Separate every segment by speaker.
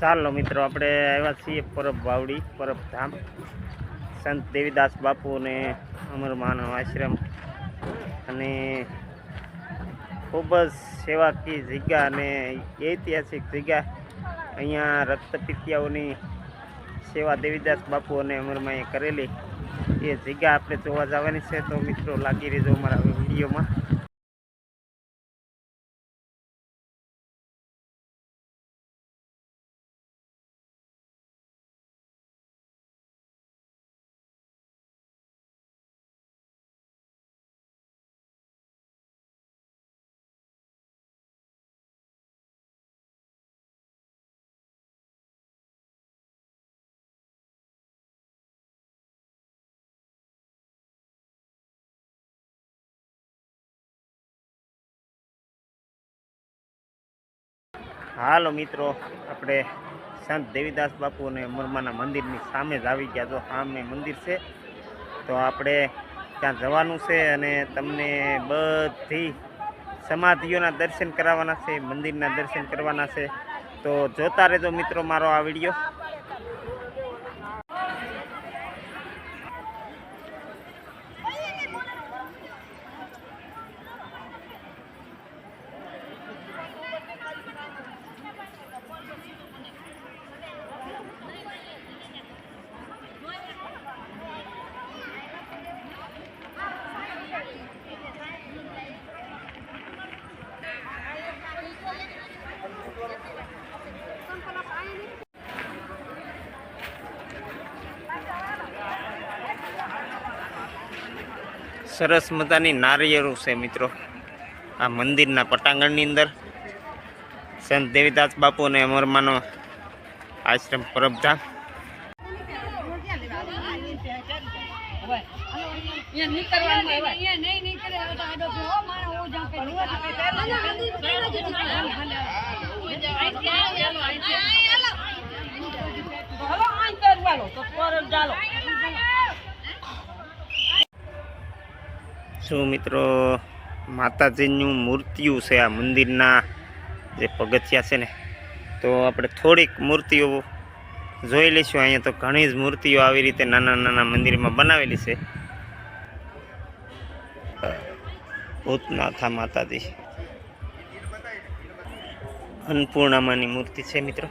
Speaker 1: ચાલો મિત્રો, આપણે આવ્યા છીએ પરબ વાવડી પરબ ધામ સંત દેવીદાસ બાપુ અને અમરમાનો આશ્રમ. અને ખૂબ જ સેવાકીય જગ્યા અને ઐતિહાસિક જગ્યા. અહીંયા રક્તપિતિયાઓની સેવા દેવીદાસ બાપુ અને અમરમાએ કરેલી. એ જગ્યા આપણે જોવા જવાની છે, તો મિત્રો, લાગી રહેજો અમારા વિડીયોમાં. હાલો મિત્રો, આપણે સંત દેવીદાસ બાપુ અને મુરમાના મંદિરની સામે જ આવી ગયા. જો સામે મંદિર છે, તો આપણે ત્યાં જવાનું છે અને તમને બધી સમાધિઓના દર્શન કરાવવાના છે, મંદિરના દર્શન કરવાના છે. તો જોતા રહેજો મિત્રો મારો આ વીડિયો. સરસ મજાની નારિયેળો છે મિત્રો. આ મંદિરના પટાંગણની અંદર. સંત દેવીદાસ બાપુ અને અમરમાનો આશ્રમ પરબધામ શું મિત્રો. માતાજીનું મૂર્તિઓ છે આ મંદિરના જે પગથિયા છે ને, તો આપણે થોડીક મૂર્તિઓ જોઈ લઈશું. અહીંયા તો ઘણી જ મૂર્તિઓ આવી રીતે નાના નાના મંદિરમાં બનાવેલી છે. ભૂતનાથા માતાજી. અન્નપૂર્ણામાની મૂર્તિ છે મિત્રો.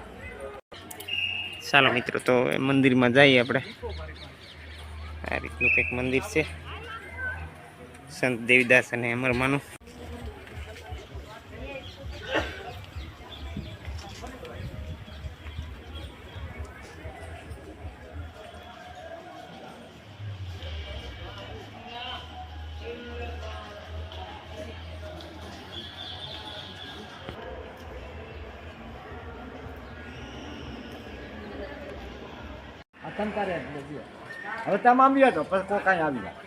Speaker 1: ચાલો મિત્રો, તો એ મંદિરમાં જઈએ આપણે. આ રીતનું કંઈક મંદિર છે. સંત દેવીદાસ અને અમરમાનું.
Speaker 2: હવે તમે આમ ગયા તો પછી કોઈ કાંઈ આવી જાય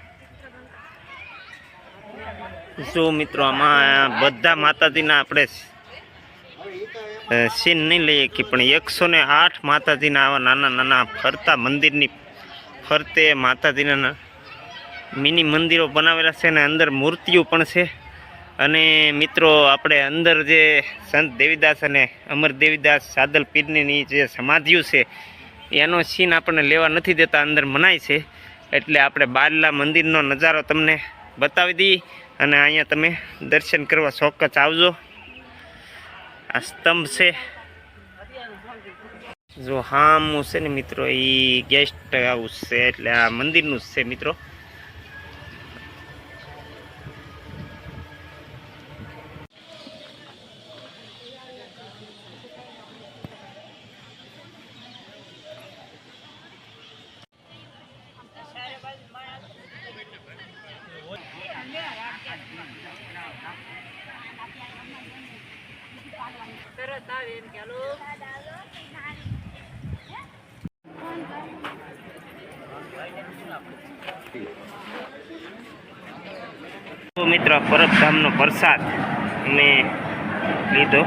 Speaker 1: જો મિત્રો, આમાં બધા માતાજીના આપણે સીન નહીં લઈએ કે પણ એકસો ને આઠ માતાજીના આવા નાના નાના ફરતા મંદિરની ફરતે માતાજીના મિની મંદિરો બનાવેલા છે અને અંદર મૂર્તિઓ પણ છે. અને મિત્રો, આપણે અંદર જે સંત દેવીદાસ અને અમર દેવીદાસ સાદલ પીરની જે સમાધિઓ છે, એનો સીન આપણને લેવા નથી દેતા, અંદર મનાય છે. એટલે આપણે બારલા મંદિરનો નજારો તમને બતાવી દઈએ. અને અહીંયા તમે દર્શન કરવા ચોક્કસ આવજો. આ સ્તંભ છે. જો હામું છે ને મિત્રો એ ગેસ્ટ હાઉસ છે એટલે આ મંદિરનું જ છે મિત્રો. મિત્ર પરબધામનો પ્રસાદ મેં લીધો.